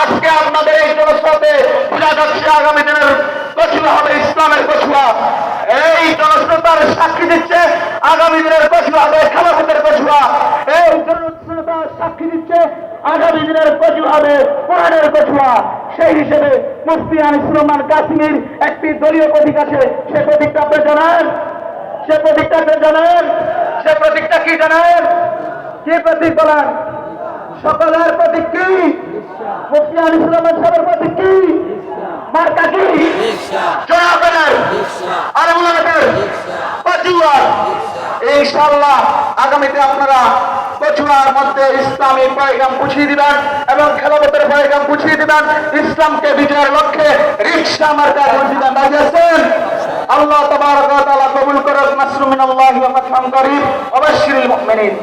আজকে আপনাদের এই যাচ্ছে আগামী দিনের কচুয়া হবে, ইসলামের কচুয়া এই জনস্রোতার সাক্ষী দিচ্ছে আগামী দিনের হবে খেলাফতের কচুয়া এই জনস্রোতা সাক্ষী দিচ্ছে দিনের কচুয়া হবে কোরআনের কচুয়া সেই হিসেবে মুফতি আনিস রহমান কাশ্মীর একটি দলীয় প্রতীক আছে। সে প্রতীকটা আপনি জানেন? সে প্রতীকটা আপনি জানেন? সে প্রতীকটা কি জানেন? কি প্রতীক বলেন? সকলের প্রতীক কি? মুফতি আনিস রহমান সাহেবের প্রতীক কি? মার্কা কি? জনাবের আর মুলামের কচুয়া ইনশাআল্লাহ আগামীতে আপনারা কচুয়ার মধ্যে ইসলামী পয়গাম পুছিয়ে দিবেন এবং খেলাপথের পয়গাম পুছিয়ে দিবেন। ইসলামকে বিজয়ের লক্ষ্যে রিক্সা মার্কা ভোট দিবেন আল্লাহ তাআলা কবুল করুক মাসরুমিন আল্লাহ করিম। ওয়া মুমিনিন।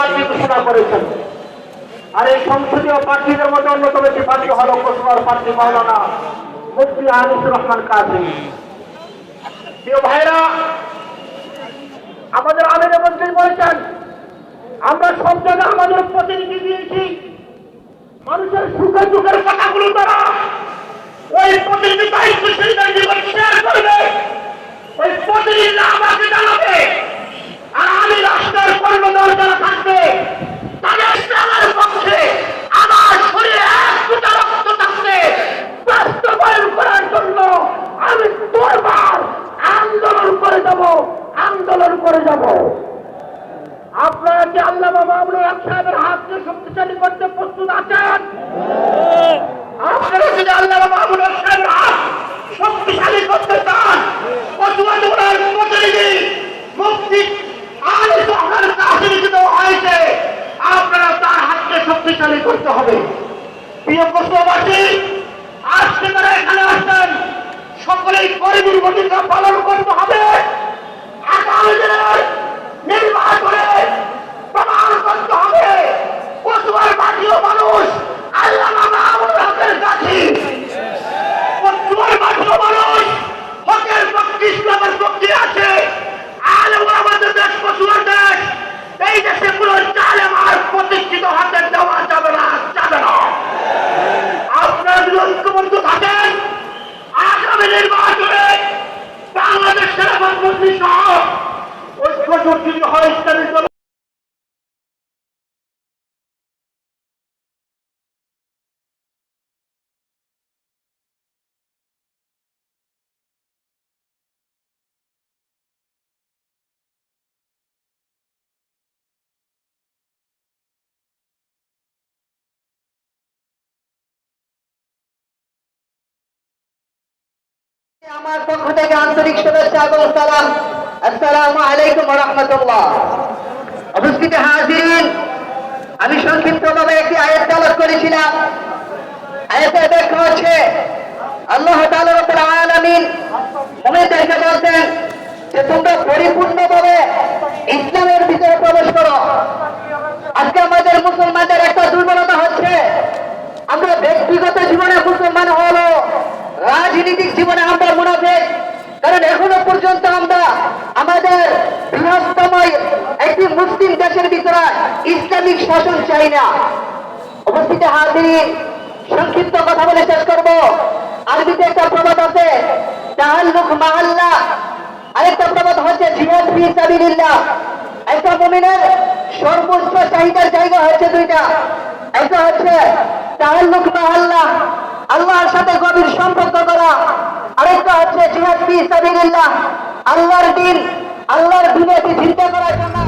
প্রার্থী ঘোষণা করেছেন আর এই সংসদীয় প্রার্থীদের মধ্যে অন্যতম একটি প্রার্থী হল কোসমার প্রার্থী মাওলানা মুফতি আনিসুর রহমান কাজী। ভাইরা আমাদের আমির মন্ত্রী বলেছেন, আমরা সব জায়গায় আমাদের প্রতিনিধি দিয়েছি। মানুষের সুখে দুঃখের কথাগুলো তারা ওই প্রতিনিধি দায়িত্বশীলদের জীবন শেয়ার করবে। ওই প্রতিদিন আমাকে জানাবে, আর আমি রাষ্ট্রের কর্মদল যারা থাকবে তাদের ইসলামের পক্ষে আমার শরীরে এক ফুটা রক্ত থাকবে বাস্তবায়ন করার জন্য আমি তোরবার আন্দোলন করে যাব আন্দোলন করে যাব। আপনারা কি আল্লাহ বাবা আপনার এক সাহেবের হাতকে শক্তিশালী করতে প্রস্তুত আছেন? আপনারা যদি আল্লাহ বাবা মাহমুদ হোসেন হাত শক্তিশালী করতে চান? প্রতিনিধি মুক্তি আপনারা তার হাতকে শক্তিশালী করতে হবে। প্রিয় কষ্টবাসী আজকে তারা এখানে আসছেন। সকলেই ভূমিকা পালন করতে হবে। আগামী দিনের নির্বাচনে প্রমাণ করতে হবে পশুয়ার মাটিও মানুষ আল্লাহ মাহমুদ হকের কাছে পশুয়ার মাটিও মানুষ হকের পক্ষে ইসলামের পক্ষে আছে আলেম আমাদের দেশ পশুয়ার দেশ এই দেশে কোনো চালেম আর প্রতিষ্ঠিত হাতে দেওয়া যাবে না যাবে না আপনারা যদি ঐক্যবদ্ধ থাকেন আগামী নির্বাচনে বাংলাদেশের প্রধানমন্ত্রী সহ ঐক্যজোট যদি হয় ইসলামী দল আমার পক্ষ থেকে আন্তরিক শুভেচ্ছা এবং সালাম। আসসালামু আলাইকুম রহমতুল্লাহ। উপস্থিত হাজিরিন আমি সংক্ষিপ্তভাবে একটি আয়াত তালাক করেছিলাম। আয়াতের ব্যাখ্যা হচ্ছে আল্লাহ তাআলা রব্বুল আলামিন মুমিনদেরকে বলতেন যে তোমরা পরিপূর্ণভাবে ইসলামের ভিতরে প্রবেশ করো আজকে আমাদের মুসলমানদের একটা দুর্বলতা হচ্ছে আমরা ব্যক্তিগত জীবনে মুসলমান হলো রাজনীতিক জীবনে আমরা মুনাফেক কারণ এখনও পর্যন্ত আমরা আমাদের বৃহত্তম একটি মুসলিম দেশের ভিতরে ইসলামিক শাসন চাই না। উপস্থিত হাজির, সংক্ষিপ্ত কথা বলে শেষ করব। আরবিতে একটা প্রবাদ আছে তাহাল্লুক মাহাল্লা আরেকটা প্রবাদ হচ্ছে জিহাদ ফি সাবিলিল্লাহ। একটা মুমিনের সর্বোচ্চ চাহিদার জায়গা হচ্ছে দুইটা। একটা হচ্ছে তাহাল্লুক বা আল্লাহ আল্লাহর সাথে গভীর সম্পর্ক করা। আরেকটা হচ্ছে জিহাদ ফি সাবিলিল্লাহ। আল্লাহর দিন আল্লাহর দিনে চিন্তা করার জন্য